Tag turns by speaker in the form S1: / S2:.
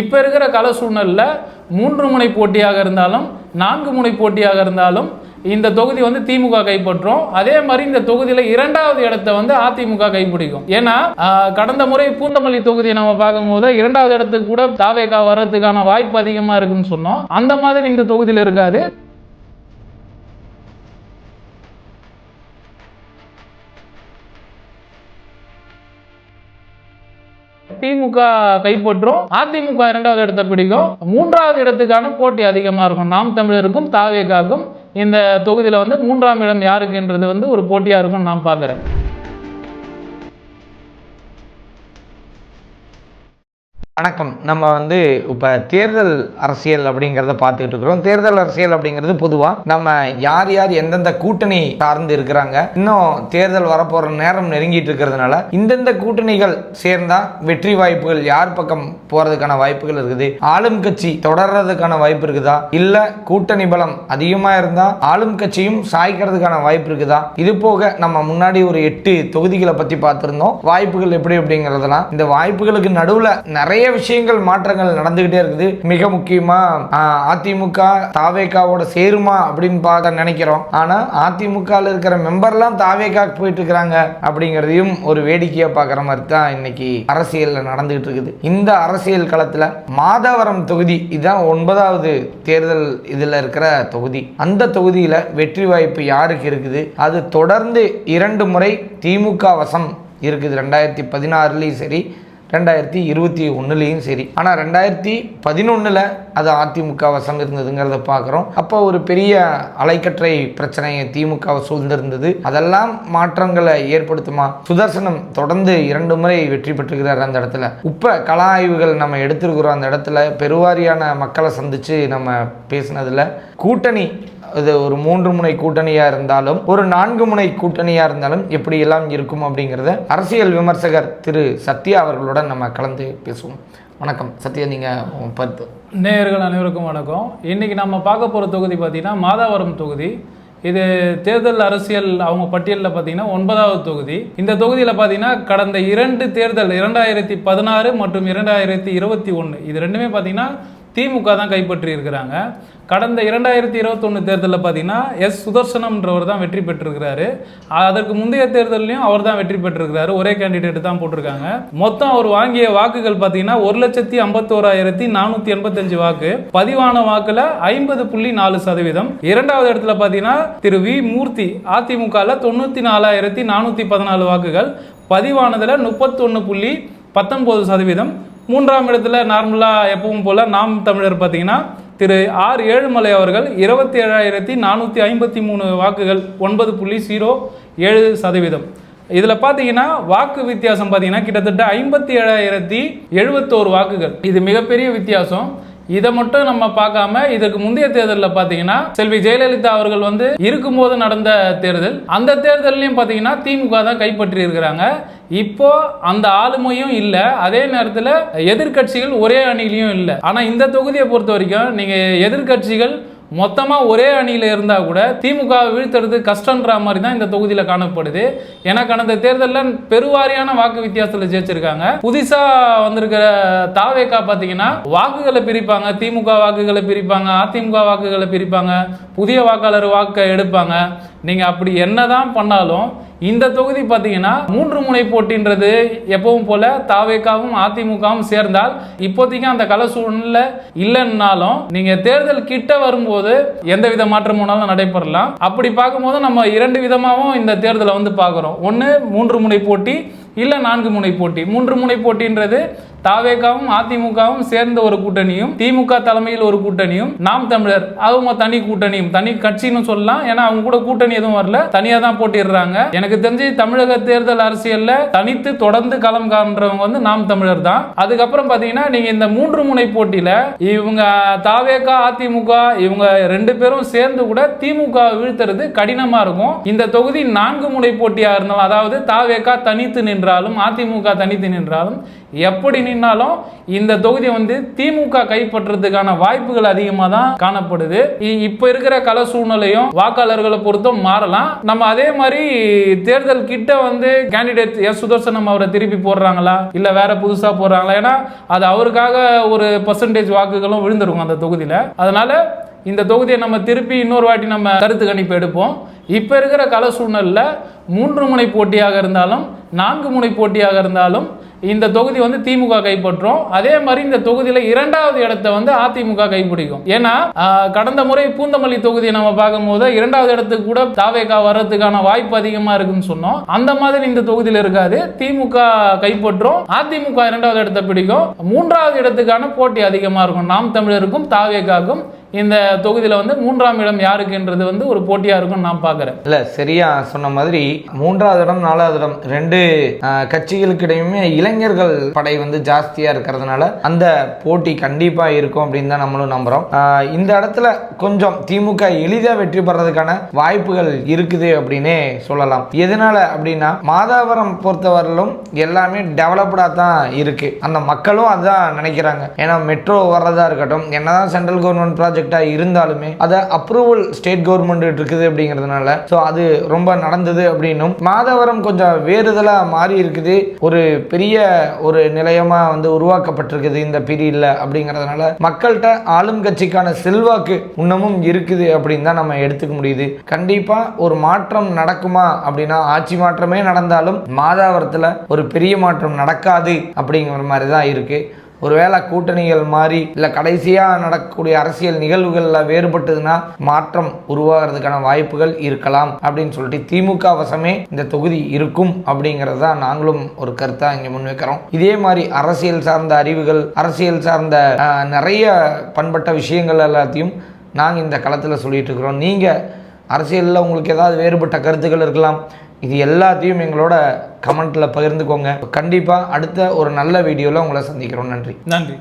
S1: இப்போ இருக்கிற கல சூழ்நிலையில் மூன்று முனை போட்டியாக இருந்தாலும் நான்கு முனை போட்டியாக இருந்தாலும் இந்த தொகுதி வந்து திமுக கைப்பற்றும். அதே மாதிரி இந்த தொகுதியில் இரண்டாவது இடத்தை வந்து அதிமுக கைப்பிடிக்கும். ஏன்னா கடந்த முறை பூந்தமல்லி தொகுதியை நம்ம பார்க்கும்போது இரண்டாவது இடத்துக்கு கூட தாவேகா வர்றதுக்கான வாய்ப்பு அதிகமாக இருக்குன்னு சொன்னோம். அந்த மாதிரி இந்த தொகுதியில் இருக்காது. திமுக கைப்பற்றும் அதிமுக இரண்டாவது இடத்தை பிடிக்கும். மூன்றாவது இடத்துக்கான போட்டி அதிகமாக இருக்கும். நாம் தமிழருக்கும் தாவேகாக்கும் இந்த தொகுதியில் வந்து மூன்றாம் இடம் யாருக்குன்றது வந்து ஒரு போட்டியாக இருக்கும்னு நான் பார்க்குறேன்.
S2: வணக்கம். நம்ம வந்து இப்போ தேர்தல் அரசியல் அப்படிங்கிறத பார்த்துக்கிட்டு இருக்கிறோம். தேர்தல் அரசியல் அப்படிங்கிறது பொதுவாக நம்ம யார் யார் எந்தெந்த கூட்டணி சார்ந்து இருக்கிறாங்க இன்னும் தேர்தல் வரப்போகிற நேரம் நெருங்கிட்டு இருக்கிறதுனால இந்தந்த கூட்டணிகள் சேர்ந்தால் வெற்றி வாய்ப்புகள் யார் பக்கம் போகிறதுக்கான வாய்ப்புகள் இருக்குது? ஆளும் கட்சி தொடர்றதுக்கான வாய்ப்பு இருக்குதா? இல்லை கூட்டணி பலம் அதிகமாக இருந்தால் ஆளும் கட்சியும் சாய்க்கிறதுக்கான வாய்ப்பு இருக்குதா? இது போக நம்ம முன்னாடி ஒரு எட்டு தொகுதிகளை பற்றி பார்த்துருந்தோம். வாய்ப்புகள் எப்படி அப்படிங்கிறதெல்லாம் இந்த வாய்ப்புகளுக்கு நடுவில் நிறைய விஷயங்கள் மாற்றங்கள் நடந்துகிட்டே இருக்குது. மிக முக்கியமா அதிமுக தாவேகாவோட சேருமா அப்படின்னு பார்க்க நினைக்கிறோம். ஆனா அதிமுகவில் இருக்கிற மெம்பர்லாம் தாவேகா போயிட்டு இருக்கிறாங்க அப்படிங்கிறதையும் ஒரு வேடிக்கையா பார்க்குற மாதிரி தான் இன்னைக்கு அரசியல்ல நடந்துகிட்டு இருக்குது. இந்த அரசியல் களத்துல மாதவரம் தொகுதி இதுதான் ஒன்பதாவது தேர்தல் இதுல இருக்கிற தொகுதி. அந்த தொகுதியில வெற்றி வாய்ப்பு யாருக்கு இருக்குது? அது தொடர்ந்து இரண்டு முறை திமுக வசம் இருக்குது. ரெண்டாயிரத்தி பதினாறுலேயும் சரி ரெண்டாயிரத்தி இருபத்தி ஒன்றுலேயும் சரி. ஆனால் ரெண்டாயிரத்தி பதினொன்றில் அது அதிமுக வசம் இருந்ததுங்கிறத பார்க்குறோம். அப்போ ஒரு பெரிய அலைக்கற்றை பிரச்சனையை திமுகவை சூழ்ந்திருந்தது. அதெல்லாம் மாற்றங்களை ஏற்படுத்துமா? சுதர்சனம் தொடர்ந்து இரண்டு முறை வெற்றி பெற்றுகிறார் அந்த இடத்துல. இப்போ கல ஆய்வுகள் நம்ம எடுத்திருக்கிறோம் அந்த இடத்துல. பெருவாரியான மக்களை சந்தித்து நம்ம பேசினதில் கூட்டணி அது ஒரு மூன்று முனை கூட்டணியாக இருந்தாலும் ஒரு நான்கு முனை கூட்டணியாக இருந்தாலும் எப்படி எல்லாம் இருக்கும் அப்படிங்கிறத அரசியல் விமர்சகர் திரு சத்யா அவர்களுடன் நம்ம கலந்து பேசுவோம். வணக்கம். சத்யா நீங்கள் பத்து
S1: நேயர்கள் அனைவருக்கும் வணக்கம். இன்னைக்கு நம்ம பார்க்க போகிற தொகுதி பார்த்தீங்கன்னா மாதாவரம் தொகுதி. இது தேர்தல் அரசியல் அவங்க பட்டியலில் பார்த்தீங்கன்னா ஒன்பதாவது தொகுதி. இந்த தொகுதியில் பார்த்தீங்கன்னா கடந்த இரண்டு தேர்தல் இரண்டாயிரத்தி பதினாறு மற்றும் இரண்டாயிரத்தி இருபத்தி ஒன்று இது ரெண்டுமே பார்த்தீங்கன்னா திமுக தான் கைப்பற்றி இருக்கிறாங்க கடந்த இரண்டாயிரத்தி இருபத்தொன்று தேர்தலில் பார்த்தீங்கன்னா எஸ். சுதர்சனம்ன்றவர் தான் வெற்றி பெற்றிருக்கிறாரு. அதற்கு முந்தைய தேர்தலையும் அவர் தான் வெற்றி பெற்றிருக்கிறாரு. ஒரே கேண்டிடேட் தான் போட்டிருக்காங்க. மொத்தம் அவர் வாங்கிய வாக்குகள் பார்த்தீங்கன்னா ஒரு லட்சத்தி ஐம்பத்தோராயிரத்தி நானூற்றி எண்பத்தஞ்சு வாக்கு. பதிவான வாக்கில் ஐம்பது புள்ளி நாலு சதவீதம். இரண்டாவது இடத்துல பார்த்தீங்கன்னா திரு வி. மூர்த்தி அதிமுகவில் தொண்ணூற்றி நாலாயிரத்தி நானூற்றி பதினாலு வாக்குகள். பதிவானதில் முப்பத்தொன்று புள்ளி பத்தொன்பது சதவீதம். மூன்றாம் இடத்துல நார்மலாக எப்பவும் போல நாம் தமிழர் பார்த்தீங்கன்னா திரு ஆர் ஏழுமலை அவர்கள் இருபத்தி ஏழாயிரத்தி நானூற்றி ஐம்பத்தி மூணு வாக்குகள் ஒன்பது புள்ளி ஜீரோ ஏழு சதவீதம். இதில் பார்த்தீங்கன்னா வாக்கு வித்தியாசம் பார்த்தீங்கன்னா கிட்டத்தட்ட ஐம்பத்தி ஏழாயிரத்தி எழுபத்தோரு வாக்குகள். இது மிகப்பெரிய வித்தியாசம். இதை மட்டும் நம்ம பார்க்காம இதற்கு முந்தைய தேர்தலில் பார்த்தீங்கன்னா செல்வி ஜெயலலிதா அவர்கள் வந்து இருக்கும்போது நடந்த தேர்தல். அந்த தேர்தலையும் பார்த்தீங்கன்னா திமுக தான் கைப்பற்றி இருக்கிறாங்க. இப்போ அந்த ஆளுமையும் இல்லை. அதே நேரத்தில் எதிர்க்கட்சிகள் ஒரே அணிலையும் இல்லை. ஆனால் இந்த தொகுதியை பொறுத்த வரைக்கும் நீங்கள் எதிர்க்கட்சிகள் மொத்தமாக ஒரே அணியில் இருந்தால் கூட திமுகவை வீழ்த்துறது கஷ்டன்ற மாதிரி தான் இந்த தொகுதியில் காணப்படுது. ஏன்னா கடந்த தேர்தலில் பெருவாரியான வாக்கு வித்தியாசத்தில் ஜெயிச்சிருக்காங்க. புதுசாக வந்திருக்கிற தாவேக்கா பார்த்தீங்கன்னா வாக்குகளை பிரிப்பாங்க. திமுக வாக்குகளை பிரிப்பாங்க. அதிமுக வாக்குகளை பிரிப்பாங்க. புதிய வாக்காளர் வாக்கை எடுப்பாங்க. நீங்கள் அப்படி என்ன தான் பண்ணாலும் இந்த தொகுதி பார்த்தீங்கன்னா மூன்று முனை போட்டின்றது எப்பவும் போல தாவேக்காவும் அதிமுகவும் சேர்ந்தால் இப்போதைக்கு அந்த கல சூழ்நிலை இல்லைன்னாலும் நீங்க தேர்தல் கிட்ட வரும்போது எந்த வித மாற்றம் வேணாலும் நடைபெறலாம். அப்படி பார்க்கும்போது நம்ம இரண்டு விதமாகவும் இந்த தேர்தலை வந்து பார்க்குறோம். ஒன்று மூன்று முனை போட்டி இல்லை நான்கு முனை போட்டி. மூன்று முனை போட்டின்றது தாவேகாவும் அதிமுகவும் சேர்ந்த ஒரு கூட்டணியும் திமுக தலைமையில் ஒரு கூட்டணியும் நாம் தமிழர் அவங்க தனி கூட்டணியும் தனி கட்சின்னு சொல்லலாம். ஏன்னா அவங்க கூட கூட்டணி எதுவும் வரல. தனியா தான் போட்டிடுறாங்க. எனக்கு தெரிஞ்சு தமிழக தேர்தல் அரசியல்ல தனித்து தொடர்ந்து களம் காண்றவங்க வந்து நாம் தமிழர் தான். அதுக்கப்புறம் பாத்தீங்கன்னா நீங்க இந்த மூன்று முனை போட்டியில இவங்க தாவேகா அதிமுக இவங்க ரெண்டு பேரும் சேர்ந்து கூட திமுக வீழ்த்துறது கடினமா இருக்கும். இந்த தொகுதி நான்கு முனை போட்டியா இருந்தாலும் அதாவது தாவேகா தனித்து நின்றாலும் அதிமுக தனித்து நின்றாலும் எப்படி நின்னாலும் இந்த தொகுதி வந்து திமுக கைப்பற்றுறதுக்கான வாய்ப்புகள் அதிகமாக தான் காணப்படுது. இ- இப்ப இருக்கிற கல சூழ்நிலையும் வாக்காளர்களை பொறுத்தும் மாறலாம். நம்ம அதே மாதிரி தேர்தல் கிட்ட வந்து கேண்டிடேட் எஸ் சுதர்சனம் அவரை திருப்பி போடுறாங்களா? இல்ல வேற புதுசா போடுறாங்களா? ஏன்னா அது அவருக்காக ஒரு பர்சன்டேஜ் வாக்குகளும் விழுந்திருக்கும் அந்த தொகுதியில. அதனால இந்த தொகுதியை நம்ம திருப்பி இன்னொரு வாட்டி நம்ம கருத்து கணிப்பு எடுப்போம். இப்போ இருக்கிற கல சூழ்நிலையில் மூன்று முனை போட்டியாக இருந்தாலும் நான்கு முனை போட்டியாக இருந்தாலும் இந்த தொகுதி வந்து திமுக கைப்பற்றும். அதே மாதிரி இந்த தொகுதியில் இரண்டாவது இடத்தை வந்து அதிமுக கைப்பிடிக்கும். ஏன்னா கடந்த முறை பூந்தமல்லி தொகுதியை நம்ம பார்க்கும்போது இரண்டாவது இடத்துக்கு கூட தாவேகா வர்றதுக்கான வாய்ப்பு அதிகமா இருக்குன்னு சொன்னோம். அந்த மாதிரி இந்த தொகுதியில் இருக்காது. திமுக கைப்பற்றும். அதிமுக இரண்டாவது இடத்தை பிடிக்கும். மூன்றாவது இடத்துக்கான போட்டி அதிகமாக இருக்கும். நாம் தமிழருக்கும் தாவேகாக்கும் இந்த தொகுதியில் வந்து மூன்றாம் இடம் யாருக்குன்றது வந்து ஒரு போட்டியாக இருக்கும் நான் பார்க்குறேன்
S2: இல்லை சரியா சொன்ன மாதிரி மூன்றாவது இடம் நாலாவது இடம் ரெண்டு கட்சிகளுக்கு கட்சிகளுக்கிடையுமே இளைஞர்கள் படை வந்து ஜாஸ்தியாக இருக்கிறதுனால அந்த போட்டி கண்டிப்பாக இருக்கும் அப்படின்னு தான் நம்மளும் நம்புகிறோம் இந்த இடத்துல கொஞ்சம் திமுக எளிதாக வெற்றி பெறதுக்கான வாய்ப்புகள் இருக்குது அப்படின்னே சொல்லலாம். எதனால அப்படின்னா மாதாவரம் பொறுத்தவரையிலும் எல்லாமே டெவலப்டாக தான் இருக்குது அந்த மக்களும் அதான் நினைக்கிறாங்க. ஏன்னா மெட்ரோ வர்றதா இருக்கட்டும் என்னதான் சென்ட்ரல் கவர்மெண்ட் ப்ராஜெக்ட் இருந்தாலுமே அதை அப்ரூவல் ஸ்டேட் கவர்மெண்ட் இருக்குது அப்படிங்கிறதுனால ஸோ அது ரொம்ப நடந்தது அப்படின்னும். மாதவரம் கொஞ்சம் வேறுதலாக மாறி இருக்குது. ஒரு பெரிய ஒரு நிலையமாக வந்து உருவாக்கப்பட்டிருக்குது இந்த பீரியடில் அப்படிங்கிறதுனால மக்கள்கிட்ட ஆளும் கட்சிக்கான செல்வாக்கு இன்னமும் இருக்குது அப்படின்னு தான் நம்ம எடுத்துக்க முடியுது. கண்டிப்பாக ஒரு மாற்றம் நடக்குமா அப்படின்னா ஆட்சி மாற்றமே நடந்தாலும் மாதாவரத்தில் ஒரு பெரிய மாற்றம் நடக்காது அப்படிங்கிற மாதிரி தான் இருக்குது ஒருவேளை கூட்டணிகள் மாறி இல்லை கடைசியாக நடக்கக்கூடிய அரசியல் நிகழ்வுகளில் வேறுபட்டதுன்னா மாற்றம் உருவாகிறதுக்கான வாய்ப்புகள் இருக்கலாம் அப்படின்னு சொல்லிட்டு திமுக வசமே இந்த தொகுதி இருக்கும் அப்படிங்கிறது தான் நாங்களும் ஒரு கருத்தாக இங்கே முன்வைக்கிறோம். இதே மாதிரி அரசியல் சார்ந்த அறிவுகள் அரசியல் சார்ந்த நிறைய பண்பட்ட விஷயங்கள் எல்லாத்தையும் நாங்கள் இந்த களத்தில் சொல்லிட்டு இருக்கிறோம். நீங்கள் அரசியலில் உங்களுக்கு ஏதாவது வேறுபட்ட கருத்துக்கள் இருக்கலாம். இது எல்லாத்தையும் எங்களோட கமெண்ட்டில் பகிர்ந்துக்கோங்க. கண்டிப்பாக அடுத்த ஒரு நல்ல வீடியோவில் உங்களை சந்திக்கிறோம். நன்றி.
S1: நன்றி.